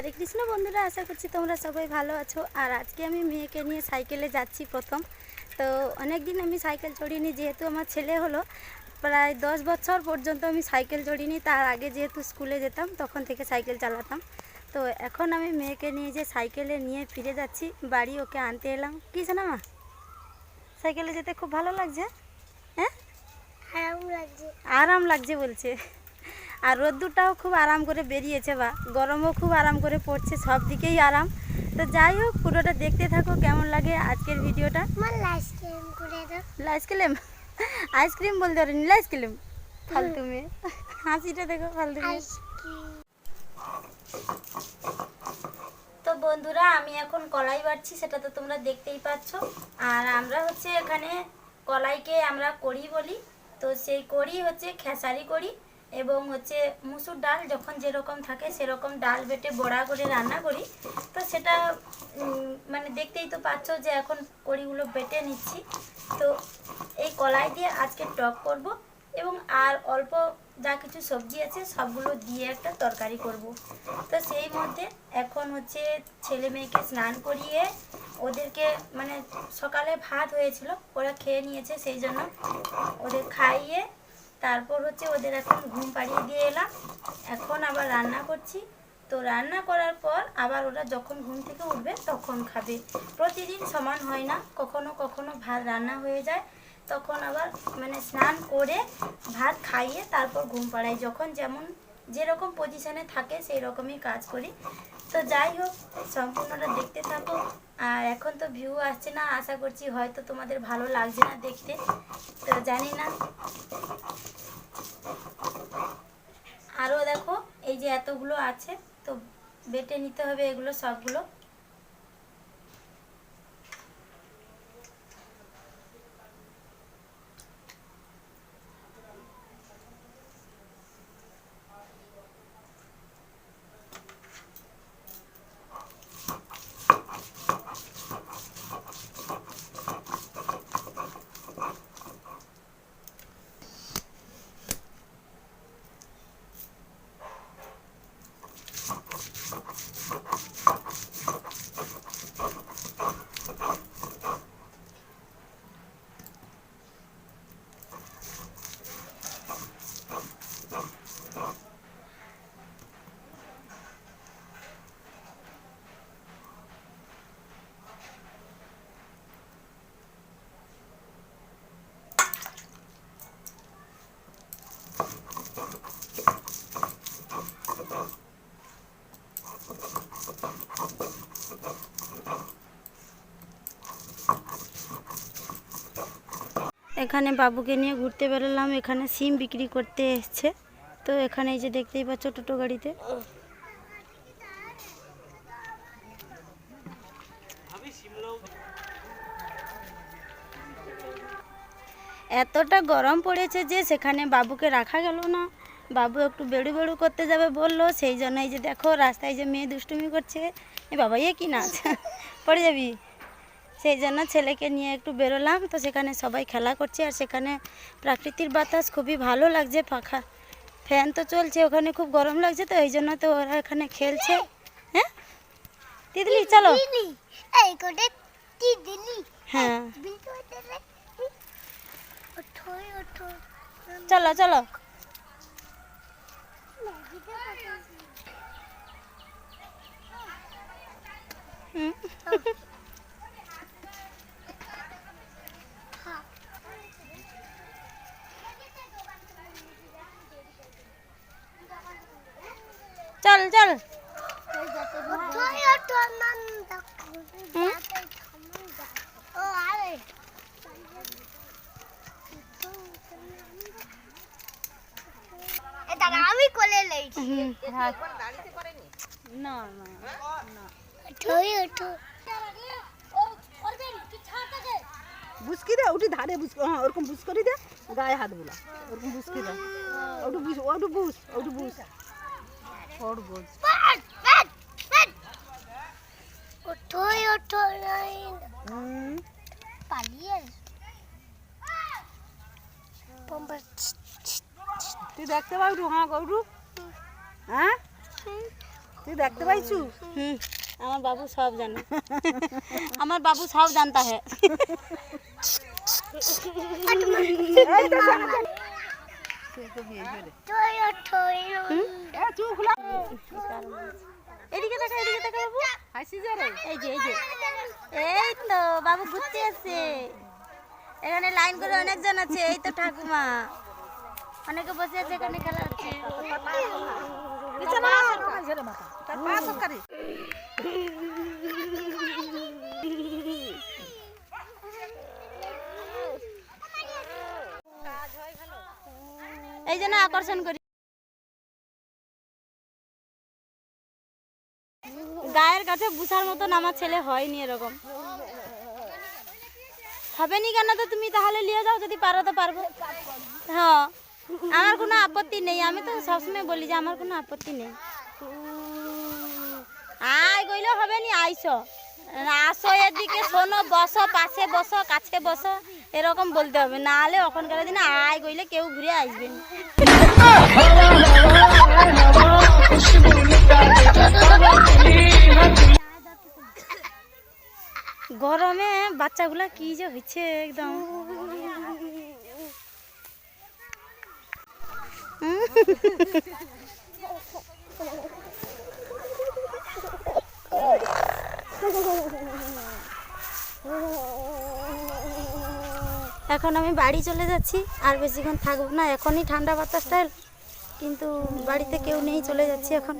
হরে কৃষ্ণ বন্ধুরা আশা করছি তোমরা সবাই ভালো আছো। আর আজকে আমি মেয়েকে নিয়ে সাইকেলে যাচ্ছি প্রথম। তো অনেক দিন আমি সাইকেল চড়িনি যেহেতু আমার ছেলে হলো প্রায় দশ বছর পর্যন্ত আমি সাইকেল চড়িনি। তার আগে যেহেতু স্কুলে যেতাম তখন থেকে সাইকেল চালাতাম। তো এখন আমি মেয়েকে নিয়ে যে সাইকেলে নিয়ে ফিরে যাচ্ছি বাড়ি ওকে আনতে এলাম। কি মা সাইকেলে যেতে খুব ভালো লাগছে? হ্যাঁ? আরাম লাগছে। আরাম লাগছে বলছে। আর রোদ্দুরটাও খুব আরাম করে বেরিয়েছে বা গরমও খুব আরাম করে পড়ছে সব দিকেই আরাম। তো যাই হোক পুরোটা দেখতে থাকো কেমন লাগে আজকের ভিডিওটা? আইসক্রিম করে দাও। আইসক্রিম আইসক্রিম বলতে পারিনি আইসক্রিম ফালতু মেয়ে। হাসিটা দেখো ফালতু মেয়ে। তো বন্ধুরা আমি এখন কলাই বাড়ছি সেটা তো তোমরা দেখতেই পাচ্ছ। আর আমরা হচ্ছে এখানে কলাইকে আমরা করি বলি। তো সেই করি হচ্ছে খেসারি করি এবং হচ্ছে মুসুর ডাল যখন যেরকম থাকে সেরকম ডাল বেটে বড়া করে রান্না করি। তো সেটা মানে দেখতেই তো পাচ্ছ যে এখন কড়িগুলো বেটে নিচ্ছি। তো এই কলাই দিয়ে আজকে টক করব এবং আর অল্প যা কিছু সবজি আছে সবগুলো দিয়ে একটা তরকারি করব। তো সেই মধ্যে এখন হচ্ছে ছেলে মেয়েকে স্নান করিয়ে ওদেরকে মানে সকালে ভাত হয়েছিল, ওরা খেয়ে নিয়েছে সেই জন্য ওদের খাইয়ে তারপর হচ্ছে ওদের এখন ঘুম পাড়িয়ে দিয়ে এলাম। এখন আবার রান্না করছি। তো রান্না করার পর আবার ওরা যখন ঘুম থেকে উঠবে তখন খাবে। প্রতিদিন সমান হয় না, কখনো কখনো ভাত রান্না হয়ে যায়। তখন আবার মানে স্নান করে ভাত খাইয়ে তারপর ঘুম পাড়াই যখন যেমন যেরকম পজিশানে থাকে সেই রকমই কাজ করি। তো যাই হোক, সম্পূর্ণটা দেখতে থাকো। আর এখন তো ভিউ আসছে না, আশা করছি হয়তো তোমাদের ভালো লাগছে না দেখতে। তো জানি না। আরও দেখো, এই যে এতগুলো আছে, তো বেটে নিতে হবে এগুলো সবগুলো। এখানে বাবুকে নিয়ে ঘুরতে বেরোলাম, এখানে সিম বিক্রি করতে এসছে। তো এখানে এই যে দেখতেই পাচ্ছ টোটো গাড়িতে। এতটা গরম পড়েছে যে সেখানে বাবুকে রাখা গেল না। বাবু একটু বেড়ু বেড়ু করতে যাবে বলল, সেই জন্য এই যে দেখো রাস্তায় যে মেয়ে দুষ্টুমি করছে। এ বাবা, এ কি নাচ? পড়ে যাবি? সেই জন্য ছেলেকে নিয়ে একটু বেরোলাম। তো সেখানে সবাই খেলা করছে আর সেখানে প্রাকৃতিক বাতাস খুবই ভালো লাগছে পাখা ফ্যান তো চলছে ওখানে খুব গরম লাগছে তো এই জন্য তো ওরা এখানে খেলছে। হ্যাঁ? দিদি চলো। হ্যাঁ। চলো চলো। হুম। চল চল ওঠো ওঠো নন্দ হুম? ও আরে এটা আমি কোলে লইছি হুম, হ্যাঁ। না না না ওঠো ওঠো বুসকি দে ওটি ধারে বুস হ্যাঁ ওরকম বুস করি দে গায়ে হাত বুলা ওরকম বুসকি দে ওটু বুস ওটু বুস ওটু বুস ওর বুস ওঠো ওঠো হুম পালিয়ে পম্পা তুই দেখতে পাবি হ্যাঁ গৌরু হ্যাঁ তুই তুই দেখতে পাইছু হুম আমার বাবু সব জানে আমার বাবু সব জানতা হ্যাঁ ওঠোই ওঠোই এ চুপ খোলা এদিকে দেখা এদিকে দেখা বাবু। হাসি যা এই যে এই যে। এই তো বাবু ঘুরতে আসছে এখানে লাইন করে অনেকজন আছে এই তো ঠাকুমা। অনেকে বসে আছে এখানে খেলা হচ্ছে। মাথা। তার পা সরকারি। এই জন্য আকর্ষণ করি। গায়ের কাছে বুসার মতন আমার ছেলে হয়নি এরকম। হবে নি কেন তো তুমি তাহলে নিয়ে যাও, যদি পারো তো পারব। হ্যাঁ আমার কোনো আপত্তি নেই। আমি তো সবসময় বলি যে আমার কোনো আপত্তি নেই। আয় কইলে, হবে নি? আইসো। আসো এদিকে, শোনো, বসো, পাশে বসো, কাছে বসো। এরকম বলতে হবে। না হলে ওখানকার দিনে আয় কইলে কেউ ঘুরে আসবে গরমে বাচ্চাগুলা কি যে হচ্ছে একদম। এখন আমি বাড়ি চলে যাচ্ছি, আর বেশিক্ষণ থাকব না। এখনই ঠান্ডা বাতাস স্টাইল কিন্তু বাড়িতে কেউ নেই, চলে যাচ্ছি এখন।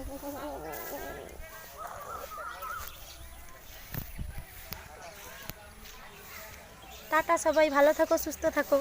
টাটা সবাই, ভালো থাকো, সুস্থ থাকো।